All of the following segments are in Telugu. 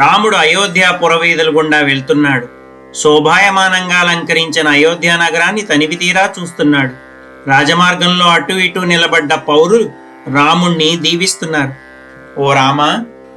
రాముడు అయోధ్య పురవీధుల గుండా వెళ్తున్నాడు. శోభాయమానంగా అలంకరించిన అయోధ్య నగరాన్ని తనివి తీరా చూస్తున్నాడు. రాజమార్గంలో అటు ఇటు నిలబడ్డ పౌరులు రాముణ్ణి దీవిస్తున్నారు. ఓ రామా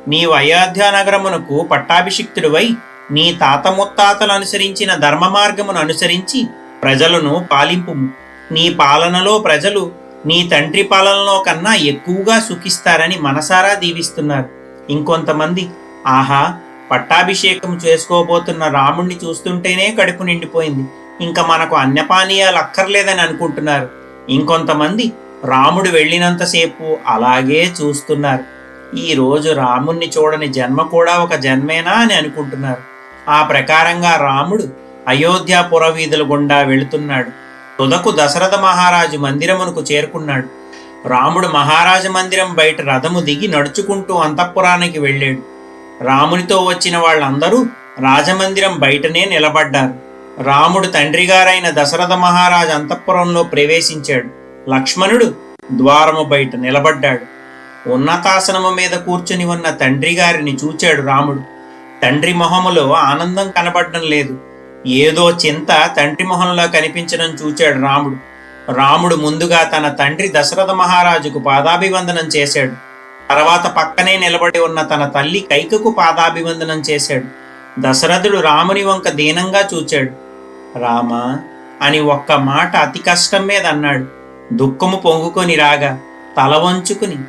నీవు అయోధ్య నగరమునకు పట్టాభిషిక్తుడివై నీ తాత ముత్తాతలు అనుసరించిన ధర్మ మార్గమును అనుసరించి ప్రజలను పాలింపుము. నీ పాలనలో ప్రజలు నీ తండ్రి పాలనలో కన్నా ఎక్కువగా సుఖిస్తారని మనసారా దీవిస్తున్నారు. ఇంకొంతమంది ఆహా పట్టాభిషేకం చేసుకోబోతున్న రాముణ్ణి చూస్తుంటేనే కడుపు నిండిపోయింది. ఇంకా మనకు అన్నపానీయాలు అక్కర్లేదని అనుకుంటున్నారు. ఇంకొంతమంది రాముడు వెళ్ళినంతసేపు అలాగే చూస్తున్నారు. ఈ రోజు రాముణ్ణి చూడని జన్మ కూడా ఒక జన్మేనా అని అనుకుంటున్నారు. ఆ ప్రకారంగా రాముడు అయోధ్య పురవీధుల గుండా వెళుతున్నాడు. తుదకు దశరథ మహారాజు మందిరమునకు చేరుకున్నాడు. రాముడు మహారాజ మందిరం బయట రథము దిగి నడుచుకుంటూ అంతఃపురానికి వెళ్ళాడు. రామునితో వచ్చిన వాళ్ళందరూ రాజమందిరం బయటనే నిలబడ్డారు. రాముడు తండ్రి గారైన దశరథ మహారాజు అంతఃపురంలో ప్రవేశించాడు. లక్ష్మణుడు ద్వారము బయట నిలబడ్డాడు. ఉన్నతాసనము మీద కూర్చుని ఉన్న తండ్రి గారిని చూచాడు రాముడు. తండ్రి మొహములో ఆనందం కనబడడం లేదు. ఏదో చింత తండ్రి మొహంలో కనిపించడం చూచాడు రాముడు. రాముడు ముందుగా తన తండ్రి దశరథ మహారాజుకు పాదాభివందనం చేశాడు. తర్వాత పక్కనే నిలబడి ఉన్న తన తల్లి కైకకు పాదాభివందనం చేశాడు. దశరథుడు రాముని వంక దీనంగా చూచాడు. రామా అని ఒక్క మాట అతి కష్టం మీద అన్నాడు. దుఃఖము పొంగుకొని రాగా తల వంచుకుని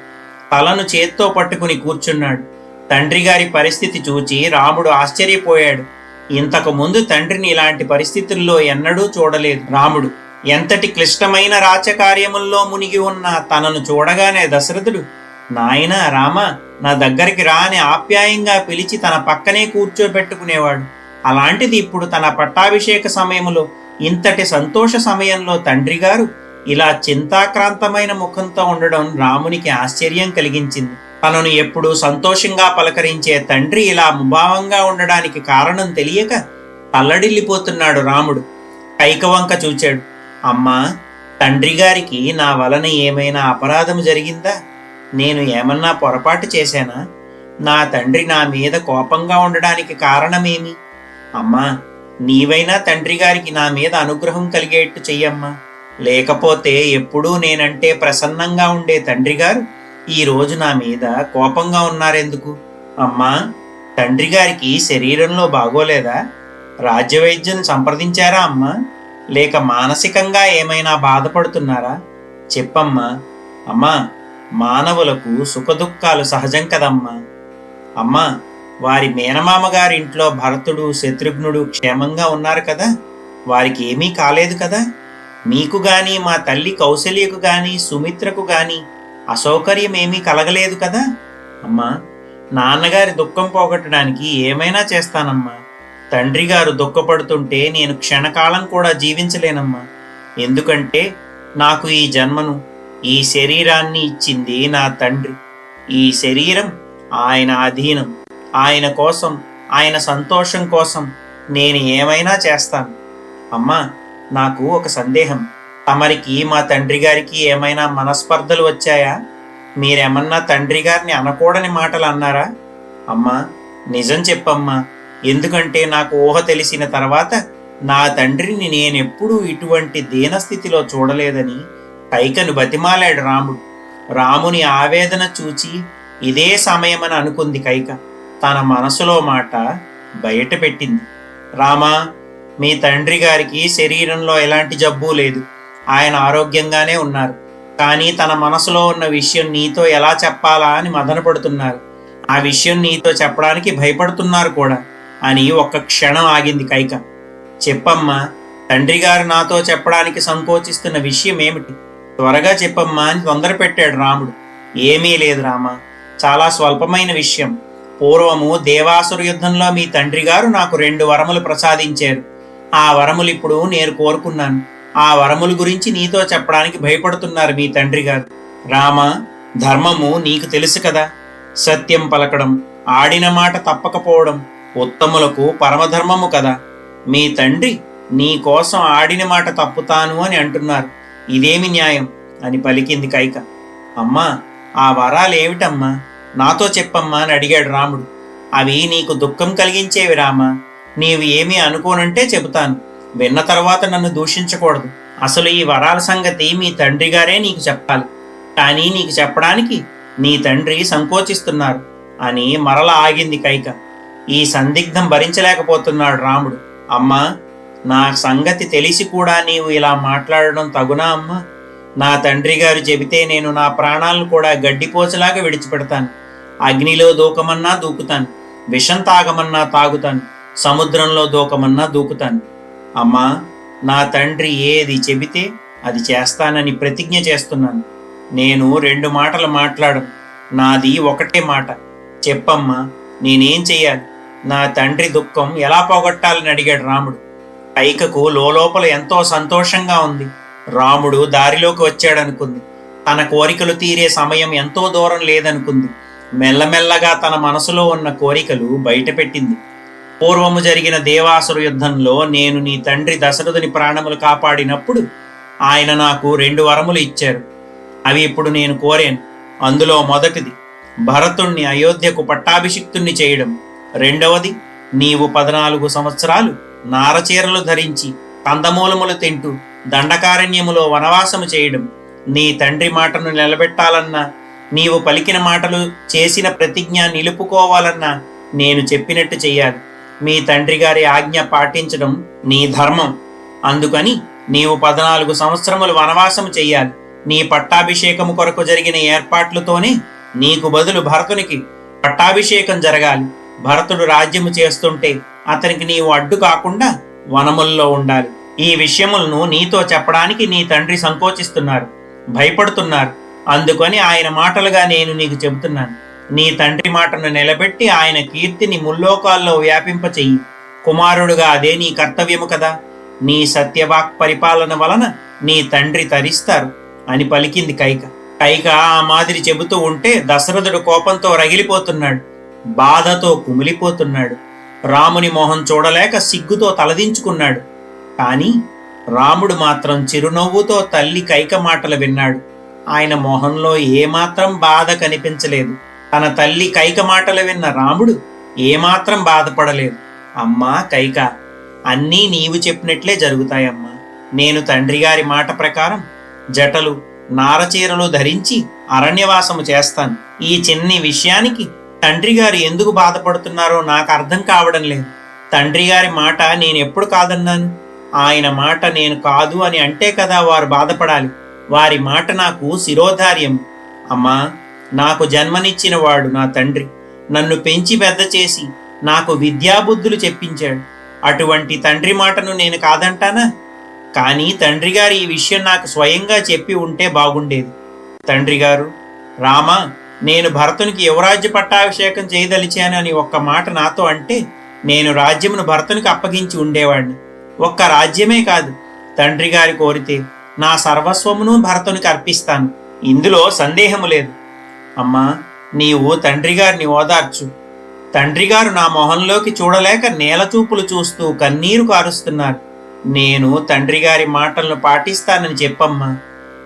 తలను చేత్తో పట్టుకుని కూర్చున్నాడు. తండ్రి గారి పరిస్థితి చూచి రాముడు ఆశ్చర్యపోయాడు. ఇంతకు ముందు తండ్రిని ఇలాంటి పరిస్థితుల్లో ఎన్నడూ చూడలేదు. రాముడు ఎంతటి క్లిష్టమైన రాచకార్యముల్లో మునిగి ఉన్న తనను చూడగానే దశరథుడు నాయనా రామ నా దగ్గరికి రా అని ఆప్యాయంగా పిలిచి తన పక్కనే కూర్చోబెట్టుకునేవాడు. అలాంటిది ఇప్పుడు తన పట్టాభిషేక సమయంలో ఇంతటి సంతోష సమయంలో తండ్రి గారు ఇలా చింతాక్రాంతమైన ముఖంతో ఉండడం రామునికి ఆశ్చర్యం కలిగించింది. తనను ఎప్పుడూ సంతోషంగా పలకరించే తండ్రి ఇలా ముభావంగా ఉండడానికి కారణం తెలియక తల్లడిల్లిపోతున్నాడు రాముడు. కైకవంక చూచాడు అమ్మా తండ్రి గారికి నా వలన ఏమైనా అపరాధం జరిగిందా? నేను ఏమన్నా పొరపాటు చేశానా? నా తండ్రి నా మీద కోపంగా ఉండడానికి కారణమేమి? అమ్మా నీవైనా తండ్రి గారికి నా మీద అనుగ్రహం కలిగేట్టు చెయ్యమ్మా. లేకపోతే ఎప్పుడూ నేనంటే ప్రసన్నంగా ఉండే తండ్రి గారు ఈరోజు నా మీద కోపంగా ఉన్నారెందుకు? అమ్మా తండ్రి గారికి శరీరంలో బాగోలేదా? రాజ్యవైద్యం సంప్రదించారా అమ్మా? లేక మానసికంగా ఏమైనా బాధపడుతున్నారా? చెప్పమ్మా. అమ్మా మానవులకు సుఖదుఖాలు సహజం కదమ్మా. అమ్మా వారి మేనమామ గారింట్లో భరతుడు శత్రుఘ్నుడు క్షేమంగా ఉన్నారు కదా? వారికి ఏమీ కాలేదు కదా? మీకు గాని మా తల్లి కౌశల్యకు గాని సుమిత్రకు గాని అసౌకర్యం ఏమీ కలగలేదు కదా? అమ్మా నాన్నగారి దుఃఖం పోగొట్టడానికి ఏమైనా చేస్తానమ్మా. తండ్రి గారు దుఃఖపడుతుంటే నేను క్షణకాలం కూడా జీవించలేనమ్మా. ఎందుకంటే నాకు ఈ జన్మను ఈ శరీరాన్ని ఇచ్చింది నా తండ్రి. ఈ శరీరం ఆయన అధీనం. ఆయన కోసం ఆయన సంతోషం కోసం నేను ఏమైనా చేస్తాను? అమ్మా నాకు ఒక సందేహం. తమరికి మా తండ్రి గారికి ఏమైనా మనస్పర్ధలు వచ్చాయా? మీరేమన్నా తండ్రి గారిని అనకూడని మాటలు అన్నారా? అమ్మా నిజం చెప్పమ్మా. ఎందుకంటే నాకు ఊహ తెలిసిన తర్వాత నా తండ్రిని నేనెప్పుడూ ఇటువంటి దీనస్థితిలో చూడలేదని కైకను బతిమాలాడు రాముడు. రాముని ఆవేదన చూచి ఇదే సమయమని అనుకుంది కైక. తన మనసులో మాట బయట పెట్టింది రామా మీ తండ్రి గారికి శరీరంలో ఎలాంటి జబ్బు లేదు. ఆయన ఆరోగ్యంగానే ఉన్నారు. కానీ తన మనసులో ఉన్న విషయం నీతో ఎలా చెప్పాలా అని మదనపడుతున్నారు. ఆ విషయం నీతో చెప్పడానికి భయపడుతున్నారు కూడా అని ఒక్క క్షణం ఆగింది కైక. చెప్పమ్మా తండ్రి గారు నాతో చెప్పడానికి సంకోచిస్తున్న విషయం ఏమిటి త్వరగా చెప్పమ్మా అని తొందర పెట్టాడు రాముడు. ఏమీ లేదు రామా చాలా స్వల్పమైన విషయం. పూర్వము దేవాసుర యుద్ధంలో మీ తండ్రి గారు నాకు రెండు వరములు ప్రసాదించారు. ఆ వరములు ఇప్పుడు నేను కోరుకున్నాను. ఆ వరముల గురించి నీతో చెప్పడానికి భయపడుతున్నారు మీ తండ్రి గారు. రామ ధర్మము నీకు తెలుసు కదా. సత్యం పలకడం ఆడిన మాట తప్పకపోవడం ఉత్తములకు పరమధర్మము కదా. మీ తండ్రి నీ కోసం ఆడిన మాట తప్పుతాను అని అంటున్నారు. ఇదేమి న్యాయం? అని పలికింది కైక. అమ్మా ఆ వరాలు ఏమిటమ్మా? నాతో చెప్పమ్మా అని అడిగాడు రాముడు. అవి నీకు దుఃఖం కలిగించేవి రామా? నీవు ఏమీ అనుకోనంటే చెబుతాను. విన్న తర్వాత నన్ను దూషించకూడదు. అసలు ఈ వరాల సంగతి మీ తండ్రి గారే నీకు చెప్పాలి. కానీ నీకు చెప్పడానికి నీ తండ్రి సంకోచిస్తున్నారు అని మరల ఆగింది కైక. ఈ సందిగ్ధం భరించలేకపోతున్నాడు రాముడు. అమ్మా నా సంగతి తెలిసి కూడా నీవు ఇలా మాట్లాడడం తగునా అమ్మా? నా తండ్రి గారు చెబితే నేను నా ప్రాణాలను కూడా గడ్డిపోచలాగా విడిచిపెడతాను. అగ్నిలో దూకమన్నా దూకుతాను. విషం తాగమన్నా తాగుతాను. సముద్రంలో దూకమన్నా దూకుతాను. అమ్మా నా తండ్రి ఏది చెబితే అది చేస్తానని ప్రతిజ్ఞ చేస్తున్నాను. నేను రెండు మాటలు మాట్లాడను. నాది ఒకటే మాట. చెప్పమ్మా నేనేం చెయ్యాలి? నా తండ్రి దుఃఖం ఎలా పోగొట్టాలని అడిగాడు రాముడు. కైకకు లోపల ఎంతో సంతోషంగా ఉంది. రాముడు దారిలోకి వచ్చాడనుకుంది. తన కోరికలు తీరే సమయం ఎంతో దూరం లేదనుకుంది. మెల్లమెల్లగా తన మనసులో ఉన్న కోరికలు బయటపెట్టింది. పూర్వము జరిగిన దేవాసురు యుద్ధంలో నేను నీ తండ్రి దశరథుని ప్రాణములు కాపాడినప్పుడు ఆయన నాకు రెండు వరములు ఇచ్చారు. అవి ఇప్పుడు నేను కోరాను. అందులో మొదటిది భరతుణ్ణి అయోధ్యకు పట్టాభిషిక్తుణ్ణి చేయడం. రెండవది నీవు పద్నాలుగు సంవత్సరాలు నారచీరలు ధరించి కందమూలములు తింటూ దండకారణ్యములో వనవాసము చేయడం నీ తండ్రి మాటను నిలబెట్టాలన్నా నీవు పలికిన మాటలు చేసిన ప్రతిజ్ఞ నిలుపుకోవాలన్నా నేను చెప్పినట్టు చేయాలి మీ తండ్రి గారి ఆజ్ఞ పాటించడం నీ ధర్మం. అందుకని నీవు పద్నాలుగు సంవత్సరములు వనవాసము చెయ్యాలి. నీ పట్టాభిషేకము కొరకు జరిగిన ఏర్పాట్లతోనే నీకు బదులు భరతునికి పట్టాభిషేకం జరగాలి. భరతుడు రాజ్యము చేస్తుంటే అతనికి నీవు అడ్డు కాకుండా వనముల్లో ఉండాలి. ఈ విషయములను నీతో చెప్పడానికి నీ తండ్రి సంకోచిస్తున్నారు భయపడుతున్నారు. అందుకని ఆయన మాటలుగా నేను నీకు చెబుతున్నాను. నీ తండ్రి మాటను నిలబెట్టి ఆయన కీర్తిని ముల్లోకాల్లో వ్యాపింపచెయ్యి కుమారుడుగా అదే నీ కర్తవ్యము కదా. నీ సత్యవాక్ పరిపాలన వలన నీ తండ్రి తరిస్తారు అని పలికింది కైక. కైక ఆ మాదిరి చెబుతూ ఉంటే దశరథుడు కోపంతో రగిలిపోతున్నాడు. బాధతో కుమిలిపోతున్నాడు. రాముని మొహం చూడలేక సిగ్గుతో తలదించుకున్నాడు. కానీ రాముడు మాత్రం చిరునవ్వుతో తల్లి కైక మాటలు విన్నాడు. ఆయన మొహంలో ఏమాత్రం బాధ కనిపించలేదు. తన తల్లి కైక మాటలు విన్న రాముడు ఏమాత్రం బాధపడలేదు. అమ్మా కైక అన్నీ నీవు చెప్పినట్లే జరుగుతాయమ్మా. నేను తండ్రి గారి మాట ప్రకారం జటలు నారచీరలు ధరించి అరణ్యవాసము చేస్తాను. ఈ చిన్ని విషయానికి తండ్రి గారు ఎందుకు బాధపడుతున్నారో నాకు అర్థం కావడం లేదు. తండ్రి గారి మాట నేను ఎప్పుడు కాదన్నాను? ఆయన మాట నేను కాదు అని అంటే కదా వారు బాధపడాలి. వారి మాట నాకు శిరోధార్యం. అమ్మా నాకు జన్మనిచ్చిన వాడు నా తండ్రి. నన్ను పెంచి పెద్ద చేసి నాకు విద్యాబుద్ధులు చెప్పించాడు. అటువంటి తండ్రి మాటను నేను కాదంటానా? కానీ తండ్రి గారు ఈ విషయం నాకు స్వయంగా చెప్పి ఉంటే బాగుండేది. తండ్రి గారు రామా నేను భరతునికి యువరాజ్య పట్టాభిషేకం చేయదలిచాను అని ఒక్క మాట నాతో అంటే నేను రాజ్యమును భరతునికి అప్పగించి ఉండేవాడిని. ఒక్క రాజ్యమే కాదు తండ్రి గారి కోరితే నా సర్వస్వమును భరతునికి అర్పిస్తాను. ఇందులో సందేహము లేదు. అమ్మా నీవు తండ్రి గారిని ఓదార్చు. తండ్రి గారు నా మొహంలోకి చూడలేక నేల చూపులు చూస్తూ కన్నీరు కారుస్తున్నారు. నేను తండ్రి గారి మాటలను పాటిస్తానని చెప్పమ్మా.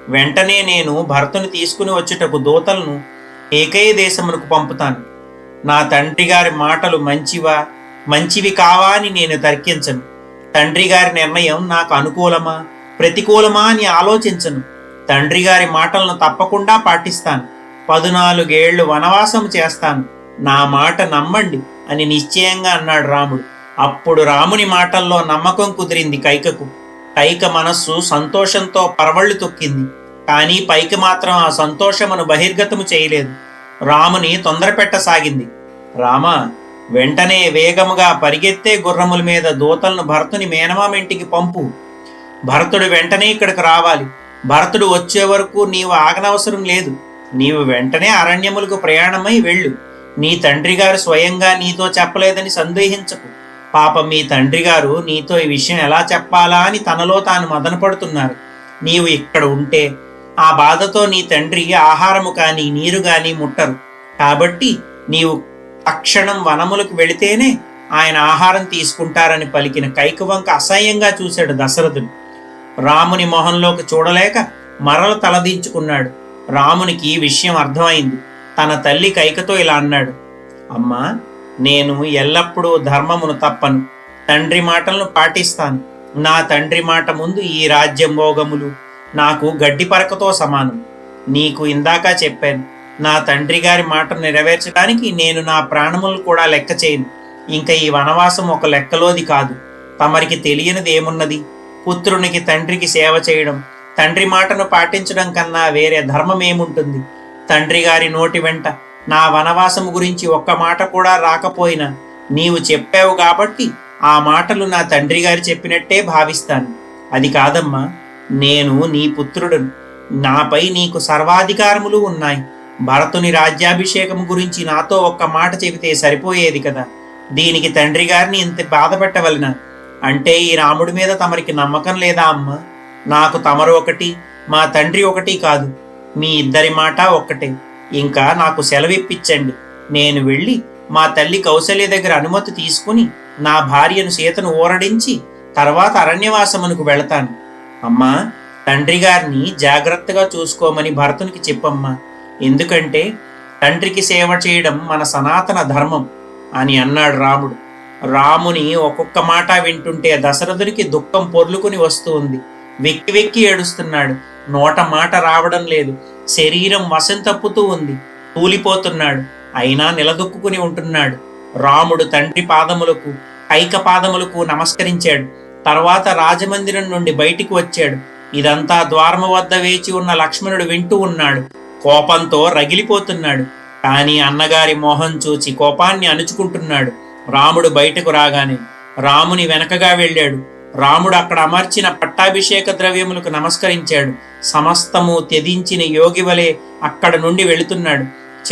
వెంటనే నేను భర్తను తీసుకుని వచ్చుటకు దూతలను ఏకైక దేశమునకు పంపుతాను. నా తండ్రి గారి మాటలు మంచివా? మంచివి కావా అని నేను తర్కించను. తండ్రి గారి నిర్ణయం నాకు అనుకూలమా? ప్రతికూలమా అని ఆలోచించను. తండ్రి గారి మాటలను తప్పకుండా పాటిస్తాను. పదునాలుగేళ్ళు వనవాసం చేస్తాను. నా మాట నమ్మండి అని నిశ్చయంగా అన్నాడు రాముడు. అప్పుడు రాముని మాటల్లో నమ్మకం కుదిరింది కైకకు. కైక మనస్సు సంతోషంతో పరవళ్ళు తొక్కింది. కానీ పైకి మాత్రం ఆ సంతోషమును బహిర్గతము చేయలేదు. రాముని తొందర పెట్టసాగింది రామ వెంటనే వేగముగా పరిగెత్తే గుర్రముల మీద దూతలను భరతుని మేనమామింటికి పంపు. భరతుడు వెంటనే ఇక్కడికి రావాలి. భరతుడు వచ్చే వరకు నీవు ఆగనవసరం లేదు. నీవు వెంటనే అరణ్యములకు ప్రయాణమై వెళ్ళు. నీ తండ్రి గారు స్వయంగా నీతో చెప్పలేదని సందేహించకు. పాపం మీ తండ్రి గారు నీతో ఈ విషయం ఎలా చెప్పాలా అని తనలో తాను మదనపడుతున్నారు. నీవు ఇక్కడ ఉంటే ఆ బాధతో నీ తండ్రి ఆహారము కానీ నీరు కానీ ముట్టరు. కాబట్టి నీవు తక్షణం వనములకు వెళితేనే ఆయన ఆహారం తీసుకుంటారని పలికిన కైకవంక అసహ్యంగా చూశాడు దశరథుడు. రాముని మొహంలోకి చూడలేక మరల తలదించుకున్నాడు. రామునికి ఈ విషయం అర్థమైంది. తన తల్లి కైకతో ఇలా అన్నాడు. అమ్మా నేను ఎల్లప్పుడూ ధర్మమును తప్పను. తండ్రి మాటలను పాటిస్తాను. నా తండ్రి మాట ముందు ఈ రాజ్యం భోగములు. నాకు గడ్డి పరకతో సమానం. నీకు ఇందాక చెప్పాను నా తండ్రి గారి మాట నెరవేర్చడానికి నేను నా ప్రాణములు కూడా లెక్క చేయను. ఇంకా ఈ వనవాసం ఒక లెక్కలోది కాదు. తమరికి తెలియనిది ఏమున్నది? పుత్రునికి తండ్రికి సేవ చేయడం తండ్రి మాటను పాటించడం కన్నా వేరే ధర్మం ఏముంటుంది? తండ్రి గారి నోటి వెంట నా వనవాసం గురించి ఒక్క మాట కూడా రాకపోయినా నీవు చెప్పావు కాబట్టి ఆ మాటలు నా తండ్రి గారు చెప్పినట్టే భావిస్తాను. అది కాదమ్మా నేను నీ పుత్రుడు. నాపై నీకు సర్వాధికారములు ఉన్నాయి. భరతుని రాజ్యాభిషేకము గురించి నాతో ఒక్క మాట చెబితే సరిపోయేది కదా? దీనికి తండ్రి గారిని ఇంత బాధ పెట్టవలన అంటే ఈ రాముడి మీద తమరికి నమ్మకం లేదా అమ్మ? నాకు తమరు ఒకటి మా తండ్రి ఒకటి కాదు. మీ ఇద్దరి మాట ఒక్కటే. ఇంకా నాకు సెలవిప్పించండి. నేను వెళ్ళి మా తల్లి కౌశల్య దగ్గర అనుమతి తీసుకుని నా భార్యను సీతను ఊరడించి తర్వాత అరణ్యవాసమునకు వెళతాను. అమ్మా తండ్రి గారిని జాగ్రత్తగా చూసుకోమని భరతునికి చెప్పమ్మా. ఎందుకంటే తండ్రికి సేవ చేయడం మన సనాతన ధర్మం అని అన్నాడు రాముడు. రాముని ఒక్కొక్క మాట వింటుంటే దశరథునికి దుఃఖం పొర్లుకుని వస్తూ ఉంది వెక్కి వెక్కి ఏడుస్తున్నాడు. నోట మాట రావడం లేదు. శరీరం వశం తప్పుతూ ఉంది. తూలిపోతున్నాడు. అయినా నిలదొక్కుని ఉంటున్నాడు. రాముడు తండ్రి పాదములకు ఐక పాదములకు నమస్కరించాడు. తర్వాత రాజమందిరం నుండి బయటికి వచ్చాడు. ఇదంతా ద్వారము వద్ద వేచి ఉన్న లక్ష్మణుడు వింటూ ఉన్నాడు. కోపంతో రగిలిపోతున్నాడు. కానీ అన్నగారి మోహం చూచి కోపాన్ని అణుచుకుంటున్నాడు. రాముడు బయటకు రాగానే రాముని వెనకగా వెళ్ళాడు. రాముడు అక్కడ అమర్చిన పట్టాభిషేక ద్రవ్యములకు నమస్కరించాడు. సమస్తము త్యదించిన యోగి వలె అక్కడ నుండి వెళుతున్నాడు.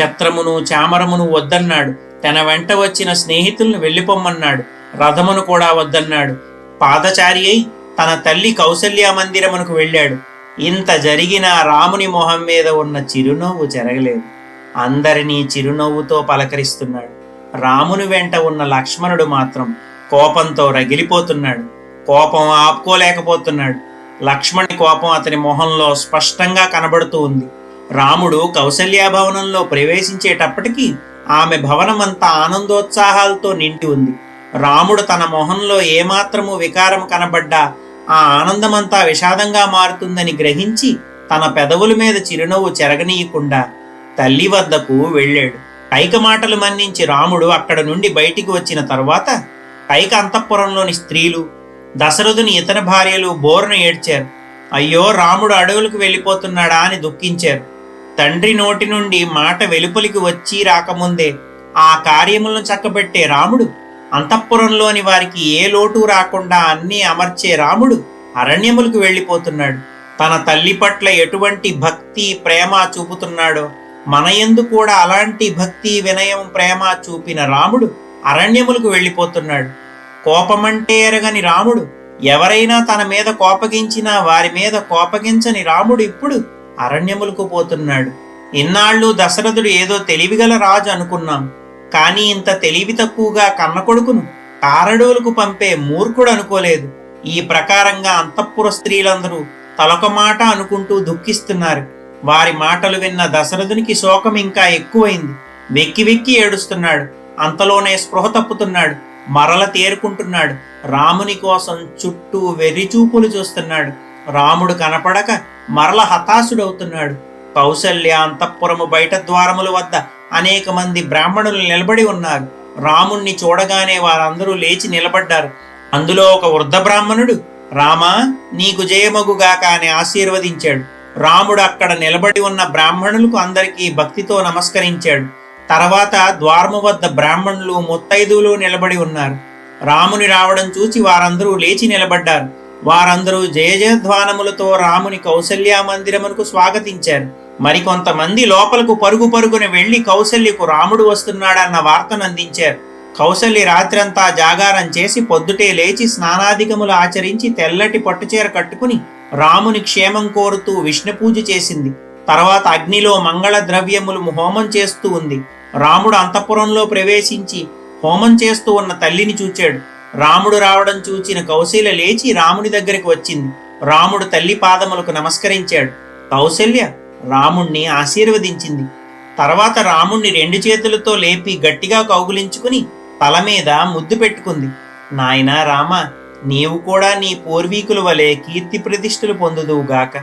ఛత్రమును చామరమును వద్దన్నాడు. తన వెంట వచ్చిన స్నేహితులను వెళ్ళిపోమ్మన్నాడు. రథమును కూడా వద్దన్నాడు. పాదచారి అయి తన తల్లి కౌసల్య మందిరమునకు వెళ్ళాడు. ఇంత జరిగిన రాముని మొహం మీద ఉన్న చిరునవ్వు జరగలేదు. అందరినీ చిరునవ్వుతో పలకరిస్తున్నాడు. రాముని వెంట ఉన్న లక్ష్మణుడు మాత్రం కోపంతో రగిలిపోతున్నాడు. కోపం ఆపుకోలేకపోతున్నాడు. లక్ష్మణి కోపం అతని మొహంలో స్పష్టంగా కనబడుతూ ఉంది. రాముడు కౌసల్యా భవనంలో ప్రవేశించేటప్పటికీ ఆమె భవనమంతా ఆనందోత్సాహాలతో నిండి ఉంది. రాముడు తన మొహంలో ఏమాత్రము వికారం కనబడ్డా ఆ ఆనందమంతా విషాదంగా మారుతుందని గ్రహించి తన పెదవుల మీద చిరునవ్వు చెరగనీయకుండా తల్లి వద్దకు వెళ్ళాడు. కైక మాటలు మన్నించి రాముడు అక్కడ నుండి బయటికి వచ్చిన తరువాత కైక అంతఃపురంలోని స్త్రీలు దశరథుని ఇతర భార్యలు బోరున ఏడ్చారు. అయ్యో రాముడు అడవులకు వెళ్ళిపోతున్నాడా అని దుఃఖించారు. తండ్రి నోటి నుండి మాట వెలుపలికి వచ్చి రాకముందే ఆ కార్యములను చక్కబెట్టే రాముడు అంతఃపురంలోని వారికి ఏ లోటు రాకుండా అన్నీ అమర్చే రాముడు అరణ్యములకు వెళ్ళిపోతున్నాడు. తన తల్లి పట్ల ఎటువంటి భక్తి ప్రేమ చూపుతున్నాడో మన యందు కూడా అలాంటి భక్తి వినయం ప్రేమ చూపిన రాముడు అరణ్యములకు వెళ్ళిపోతున్నాడు. కోపమంటే ఎరగని రాముడు ఎవరైనా తన మీద కోపగించినా వారి మీద కోపగించని రాముడు ఇప్పుడు అరణ్యములకు పోతున్నాడు. ఇన్నాళ్ళు దశరథుడు ఏదో తెలివిగల రాజు అనుకున్నాం. కానీ ఇంత తెలివి తక్కువగా కన్న కొడుకును కారడోలకు పంపే మూర్ఖుడు అనుకోలేదు ఈ ప్రకారంగా అంతఃపుర స్త్రీలందరూ తలొక మాట అనుకుంటూ దుఃఖిస్తున్నారు. వారి మాటలు విన్న దశరథునికి శోకం ఇంకా ఎక్కువైంది. వెక్కి వెక్కి ఏడుస్తున్నాడు. అంతలోనే స్పృహ తప్పుతున్నాడు. మరల తేరుకుంటున్నాడు. రాముని కోసం చుట్టూ వెర్రిచూపులు చూస్తున్నాడు. రాముడు కనపడక మరల హతాశుడవుతున్నాడు. కౌసల్య అంతఃపురము బయట ద్వారముల వద్ద అనేక మంది బ్రాహ్మణులు నిలబడి ఉన్నారు. రాముణ్ణి చూడగానే వారందరూ లేచి నిలబడ్డారు. అందులో ఒక వృద్ధ బ్రాహ్మణుడు రామా నీకు జయమగుగాక అని ఆశీర్వదించాడు. రాముడు అక్కడ నిలబడి ఉన్న బ్రాహ్మణులకు అందరికీ భక్తితో నమస్కరించాడు. తర్వాత ద్వారము వద్ద బ్రాహ్మణులు ముత్తైదువులు నిలబడి ఉన్నారు. రాముని రావడం చూసి వారందరూ లేచి నిలబడ్డారు. వారందరూ జయజయధ్వానములతో రాముని కౌసల్య మందిరమునకు స్వాగతించారు. మరికొంతమంది లోపలకు పరుగు పరుగున వెళ్ళి కౌశల్యకు రాముడు వస్తున్నాడన్న వార్తను అందించారు. కౌశల్య రాత్రంతా జాగారం చేసి పొద్దుటే లేచి స్నానాధికములు ఆచరించి తెల్లటి పట్టుచీర కట్టుకుని రాముని క్షేమం కోరుతూ విష్ణు పూజ చేసింది. తర్వాత అగ్నిలో మంగళ ద్రవ్యములు హోమం చేస్తూ ఉంది. రాముడు అంతఃపురంలో ప్రవేశించి హోమం చేస్తూ ఉన్న తల్లిని చూచాడు. రాముడు రావడం చూచిన కౌశల్య లేచి రాముని దగ్గరికి వచ్చింది. రాముడు తల్లి పాదములకు నమస్కరించాడు. కౌశల్య రాముణ్ణి ఆశీర్వదించింది. తర్వాత రాముణ్ణి రెండు చేతులతో లేపి గట్టిగా కౌగులించుకుని తల మీద ముద్దు పెట్టుకుంది. నాయనా రామ నీవు కూడా నీ పూర్వీకుల వలె కీర్తి ప్రతిష్ఠలు పొందుదువుగాక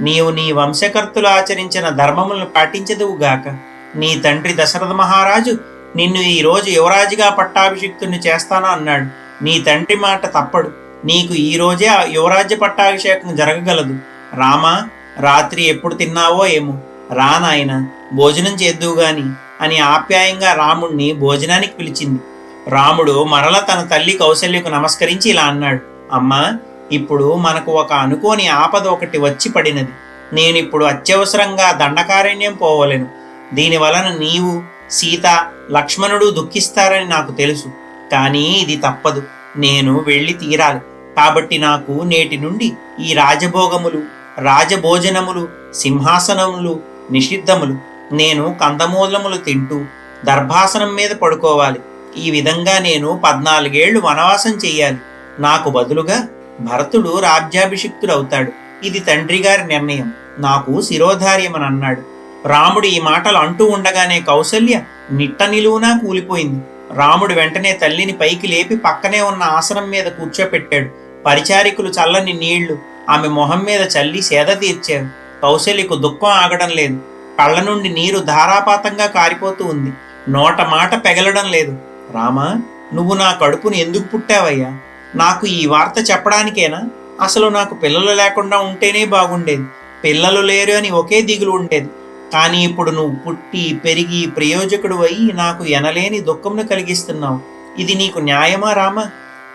నీవు నీ వంశకర్తలు ఆచరించిన ధర్మములను పాటించదువుగాక నీ తండ్రి దశరథ మహారాజు నిన్ను ఈరోజు యువరాజుగా పట్టాభిషిక్తుని చేస్తాను అన్నాడు. నీ తండ్రి మాట తప్పడు. నీకు ఈ రోజే యువరాజ్య పట్టాభిషేకం జరగగలదు. రామా రాత్రి ఎప్పుడు తిన్నావో ఏమో? రా నాయన భోజనం చేద్దువు గాని అని ఆప్యాయంగా రాముణ్ణి భోజనానికి పిలిచింది. రాముడు మరల తన తల్లి కౌశల్యకు నమస్కరించి ఇలా అన్నాడు అమ్మా ఇప్పుడు మనకు ఒక అనుకోని ఆపద ఒకటి వచ్చి పడినది. నేనిప్పుడు అత్యవసరంగా దండకారణ్యం పోవలేను. దీని వలన నీవు సీత లక్ష్మణుడు దుఃఖిస్తారని నాకు తెలుసు. కానీ ఇది తప్పదు. నేను వెళ్ళి తీరాలి. కాబట్టి నాకు నేటి నుండి ఈ రాజభోగములు రాజభోజనములు సింహాసనములు నిషిద్ధములు నేను కందమూలములు తింటూ దర్భాసనం మీద పడుకోవాలి. ఈ విధంగా నేను పద్నాలుగేళ్ళు వనవాసం చెయ్యాలి నాకు బదులుగా భరతుడు రాజ్యాభిషిక్తుడవుతాడు. ఇది తండ్రి గారి నిర్ణయం. నాకు శిరోధార్యమని అన్నాడు రాముడు ఈ మాటలు అంటూ ఉండగానే కౌసల్య నిట్ట నిలువునా కూలిపోయింది. రాముడు వెంటనే తల్లిని పైకి లేపి పక్కనే ఉన్న ఆసనం మీద కూర్చోపెట్టాడు. పరిచారికులు చల్లని నీళ్ళు ఆమె మొహం మీద చల్లి సేద తీర్చారు కౌశలికు దుఃఖం ఆగడం లేదు. కళ్ళ నుండి నీరు ధారాపాతంగా కారిపోతూ ఉంది. నోట మాట పెగలడం లేదు. రామా నువ్వు నా కడుపుని ఎందుకు పుట్టావయ్యా? నాకు ఈ వార్త చెప్పడానికేనా? అసలు నాకు పిల్లలు లేకుండా ఉంటేనే బాగుండేది. పిల్లలు లేరు అని ఒకే దిగులు ఉండేది. కానీ ఇప్పుడు నువ్వు పుట్టి పెరిగి ప్రయోజకుడు అయి నాకు ఎనలేని దుఃఖంను కలిగిస్తున్నావు. ఇది నీకు న్యాయమా రామా?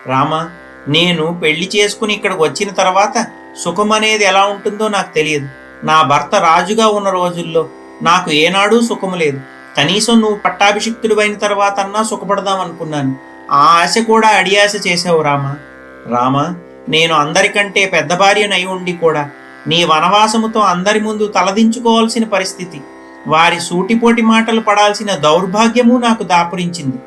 రామా నేను పెళ్ళి చేసుకుని ఇక్కడికి వచ్చిన తర్వాత సుఖం అనేది ఎలా ఉంటుందో నాకు తెలియదు. నా భర్త రాజుగా ఉన్న రోజుల్లో నాకు ఏనాడూ సుఖము లేదు. కనీసం నువ్వు పట్టాభిషిక్తుడివైన అయిన తర్వాత అన్నా సుఖపడదాం అనుకున్నాను ఆ ఆశ కూడా అడియాశ చేసావు రామా. రామా నేను అందరికంటే పెద్ద భార్యనై ఉండి కూడా నీ వనవాసముతో అందరి ముందు తలదించుకోవాల్సిన పరిస్థితి వారి సూటిపోటి మాటలు పడాల్సిన దౌర్భాగ్యము నాకు దాపురించింది.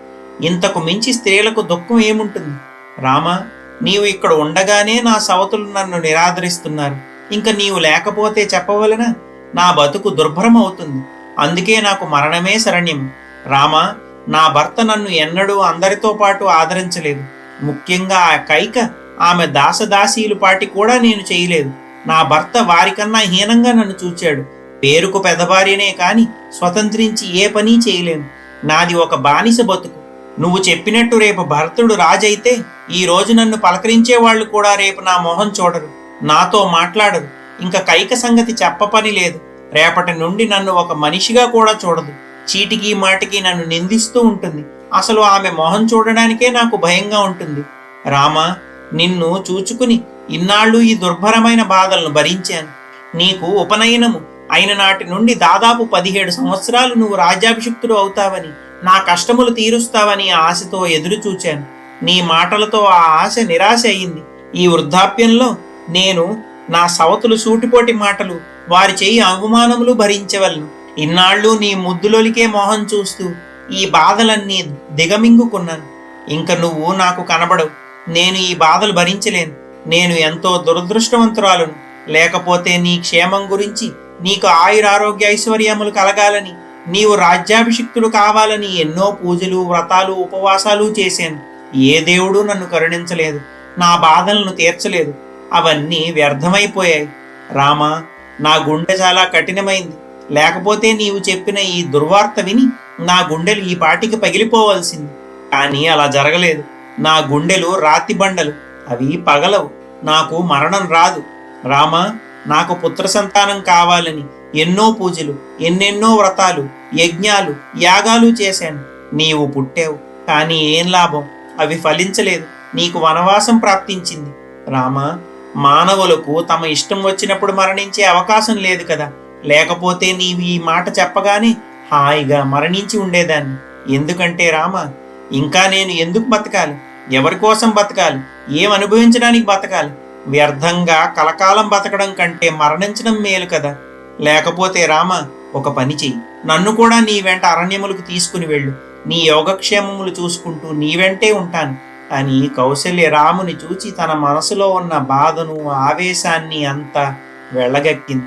ఇంతకు మించి స్త్రీలకు దుఃఖం ఏముంటుంది? రామా నీవు ఇక్కడ ఉండగానే నా సవతులు నన్ను నిరాదరిస్తున్నారు. ఇంకా నీవు లేకపోతే చెప్పవలన? నా బతుకు దుర్భరం అవుతుంది అందుకే నాకు మరణమే శరణ్యం. రామా నా భర్త నన్ను ఎన్నడూ అందరితో పాటు ఆదరించలేదు. ముఖ్యంగా ఆ కైక ఆమె దాసదాసీలు పాటి కూడా నేను చేయలేదు. నా భర్త వారికన్నా హీనంగా నన్ను చూచాడు. పేరుకు పెదభార్యనే కాని స్వతంత్రించి ఏ పని చేయలేను. నాది ఒక బానిస బతుకు. నువ్వు చెప్పినట్టు రేపు భరతుడు రాజైతే ఈ రోజు నన్ను పలకరించే వాళ్ళు కూడా రేపు నా మొహం చూడరు నాతో మాట్లాడరు. ఇంకా కైక సంగతి చెప్పపని లేదు. రేపటి నుండి నన్ను ఒక మనిషిగా కూడా చూడదు. చీటికి మాటికి నన్ను నిందిస్తూ ఉంటుంది. అసలు ఆమె మొహం చూడడానికే నాకు భయంగా ఉంటుంది. రామా నిన్ను చూచుకుని ఇన్నాళ్ళు ఈ దుర్భరమైన బాధలను భరించాను. నీకు ఉపనయనము. అయిన నాటి నుండి దాదాపు పదిహేడు సంవత్సరాలు నువ్వు రాజ్యాభిషిక్తుడు అవుతావని నా కష్టములు తీరుస్తావని ఆశతో ఎదురుచూచాను నీ మాటలతో ఆ ఆశ నిరాశ అయింది. ఈ వృద్ధాప్యంలో నేను నా సవతులు సూటిపోటి మాటలు వారి చేయి అవమానములు భరించవలను. ఇన్నాళ్ళు నీ ముద్దులోలికే మోహం చూస్తూ ఈ బాధలన్నీ దిగమింగుకున్నాను. ఇంక నువ్వు నాకు కనబడవు. నేను ఈ బాధలు భరించలేను. నేను ఎంతో దురదృష్టవంతురాలను. లేకపోతే నీ క్షేమం గురించి నీకు ఆయురారోగ్య ఐశ్వర్యములు కలగాలని నీవు రాజ్యాభిషిక్తుడు కావాలని ఎన్నో పూజలు వ్రతాలు ఉపవాసాలు చేశాను. ఏ దేవుడు నన్ను కరుణించలేదు? నా బాధలను తీర్చలేదు. అవన్నీ వ్యర్థమైపోయాయి. రామా నా గుండె చాలా కఠినమైంది. లేకపోతే నీవు చెప్పిన ఈ దుర్వార్త విని నా గుండెలు ఈ పాటికి పగిలిపోవలసింది. కానీ అలా జరగలేదు. నా గుండెలు రాతి బండలు. అవి పగలవు. నాకు మరణం రాదు. రామా నాకు పుత్ర సంతానం కావాలని ఎన్నో పూజలు ఎన్నెన్నో వ్రతాలు యజ్ఞాలు యాగాలు చేశాను. నీవు పుట్టావు కానీ ఏం లాభం? అవి ఫలించలేదు. నీకు వనవాసం ప్రాప్తించింది. రామా మానవులకు తమ ఇష్టం వచ్చినప్పుడు మరణించే అవకాశం లేదు కదా. లేకపోతే నీవు ఈ మాట చెప్పగానే హాయిగా మరణించి ఉండేదాన్ని. ఎందుకంటే రామ ఇంకా నేను ఎందుకు బతకాలి? ఎవరి కోసం బతకాలి? ఏం అనుభవించడానికి బతకాలి? వ్యర్థంగా కలకాలం బతకడం కంటే మరణించడం మేలు కదా. లేకపోతే రామ ఒక పని చెయ్యి. నన్ను కూడా నీ వెంట అరణ్యములకు తీసుకుని వెళ్ళు. నీ యోగక్షేమములు చూసుకుంటూ నీ వెంటే ఉంటాను. అని కౌశల్య రాముని చూచి తన మనసులో ఉన్న బాధను ఆవేశాన్ని అంతా వెళ్ళగక్కింది